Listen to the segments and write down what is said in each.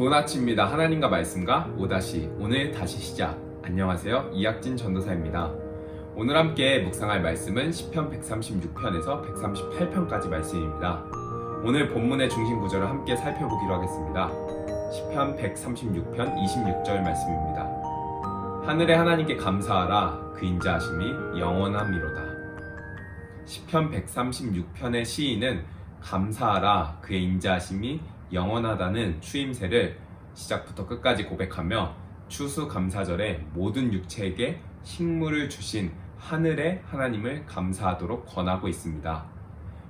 좋은 아침입니다. 하나님과 말씀과 오다시 오늘 다시 시작. 안녕하세요. 이학진 전도사입니다. 오늘 함께 묵상할 말씀은 시편 136편에서 138편까지 말씀입니다. 오늘 본문의 중심 구절을 함께 살펴보기로 하겠습니다. 시편 136편 26절 말씀입니다. 하늘의 하나님께 감사하라 그 인자하심이 영원함이로다. 시편 136편의 시인은 감사하라 그의 인자하심이 영원하다는 추임새를 시작부터 끝까지 고백하며 추수감사절에 모든 육체에게 식물을 주신 하늘의 하나님을 감사하도록 권하고 있습니다.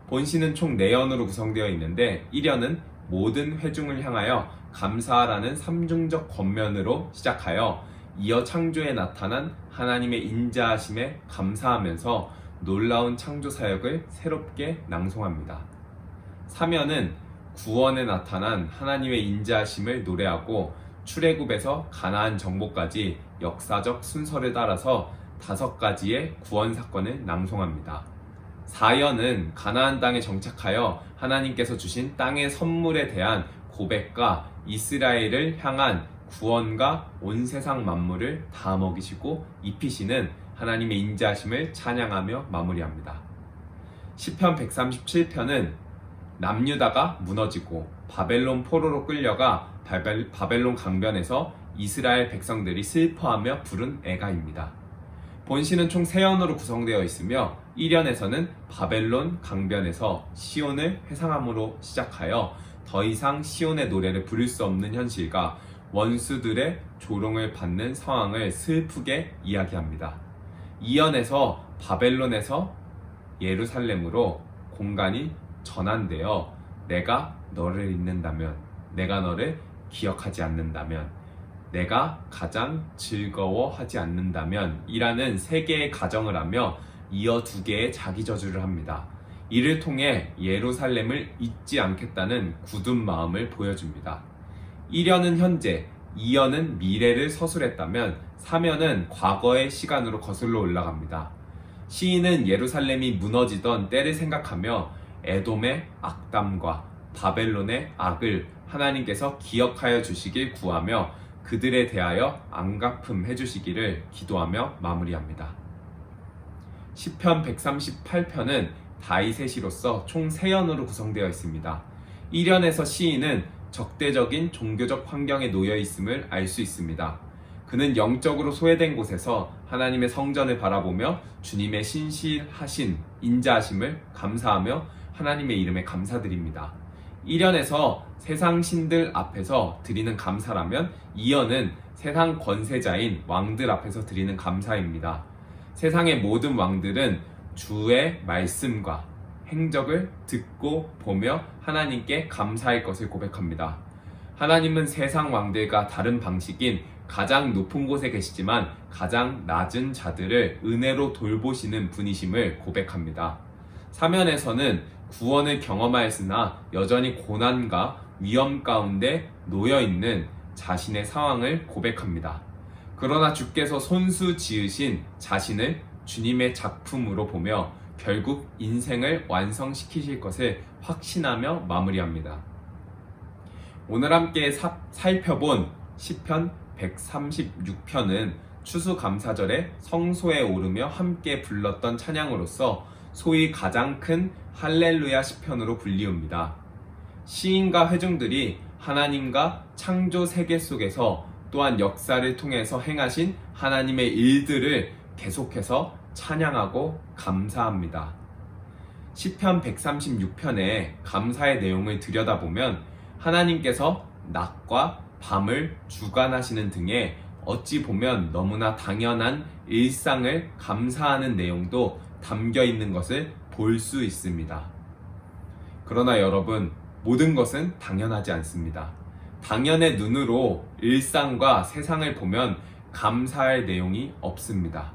본시는 총 4연으로 구성되어 있는데 1연은 모든 회중을 향하여 감사하라는 삼중적 권면으로 시작하여 이어 창조에 나타난 하나님의 인자하심에 감사하면서 놀라운 창조 사역을 새롭게 낭송합니다. 3연은 구원에 나타난 하나님의 인자하심을 노래하고 출애굽에서 가나안 정복까지 역사적 순서를 따라서 다섯 가지의 구원 사건을 낭송합니다. 4연은 가나안 땅에 정착하여 하나님께서 주신 땅의 선물에 대한 고백과 이스라엘을 향한 구원과 온 세상 만물을 다 먹이시고 입히시는 하나님의 인자하심을 찬양하며 마무리합니다. 시편 137편은 남유다가 무너지고 바벨론 포로로 끌려가 바벨, 바벨론 강변에서 이스라엘 백성들이 슬퍼하며 부른 애가입니다. 본시는 총 3연으로 구성되어 있으며 1연에서는 바벨론 강변에서 시온을 회상함으로 시작하여 더 이상 시온의 노래를 부를 수 없는 현실과 원수들의 조롱을 받는 상황을 슬프게 이야기합니다. 2연에서 바벨론에서 예루살렘으로 공간이 전환되어 내가 너를 잊는다면, 내가 너를 기억하지 않는다면, 내가 가장 즐거워하지 않는다면 이라는 세 개의 가정을 하며 이어 두 개의 자기 저주를 합니다. 이를 통해 예루살렘을 잊지 않겠다는 굳은 마음을 보여줍니다. 1년은 현재, 2년은 미래를 서술했다면 3년은 과거의 시간으로 거슬러 올라갑니다. 시인은 예루살렘이 무너지던 때를 생각하며 에돔의 악담과 바벨론의 악을 하나님께서 기억하여 주시길 구하며 그들에 대하여 안갚음 해주시기를 기도하며 마무리합니다. 시편 138편은 다윗의 시로서 총 3연으로 구성되어 있습니다. 1연에서 시인은 적대적인 종교적 환경에 놓여 있음을 알 수 있습니다. 그는 영적으로 소외된 곳에서 하나님의 성전을 바라보며 주님의 신실하신 인자하심을 감사하며 하나님의 이름에 감사드립니다. 1연에서 세상 신들 앞에서 드리는 감사라면 2연은 세상 권세자인 왕들 앞에서 드리는 감사입니다. 세상의 모든 왕들은 주의 말씀과 행적을 듣고 보며 하나님께 감사할 것을 고백합니다. 하나님은 세상 왕들과 다른 방식인 가장 높은 곳에 계시지만 가장 낮은 자들을 은혜로 돌보시는 분이심을 고백합니다. 사면에서는 구원을 경험하였으나 여전히 고난과 위험 가운데 놓여 있는 자신의 상황을 고백합니다. 그러나 주께서 손수 지으신 자신을 주님의 작품으로 보며 결국 인생을 완성시키실 것을 확신하며 마무리합니다. 오늘 함께 사, 살펴본 시편 136편은 추수감사절에 성소에 오르며 함께 불렀던 찬양으로서 소위 가장 큰 할렐루야 시편으로 불리웁니다. 시인과 회중들이 하나님과 창조 세계 속에서 또한 역사를 통해서 행하신 하나님의 일들을 계속해서 찬양하고 감사합니다. 시편 136편의 감사의 내용을 들여다보면 하나님께서 낮과 밤을 주관하시는 등의 어찌 보면 너무나 당연한 일상을 감사하는 내용도 담겨 있는 것을 볼 수 있습니다. 그러나 여러분, 모든 것은 당연하지 않습니다. 당연의 눈으로 일상과 세상을 보면 감사할 내용이 없습니다.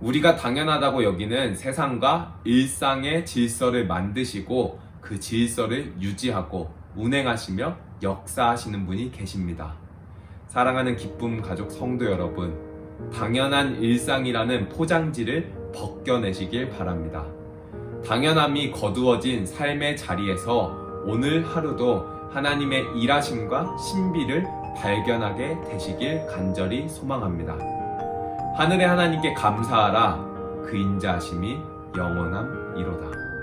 우리가 당연하다고 여기는 세상과 일상의 질서를 만드시고 그 질서를 유지하고 운행하시며 역사하시는 분이 계십니다. 사랑하는 기쁨 가족 성도 여러분, 당연한 일상이라는 포장지를 벗겨내시길 바랍니다. 당연함이 거두어진 삶의 자리에서 오늘 하루도 하나님의 일하심과 신비를 발견하게 되시길 간절히 소망합니다. 하늘의 하나님께 감사하라 그 인자하심이 영원함 이로다.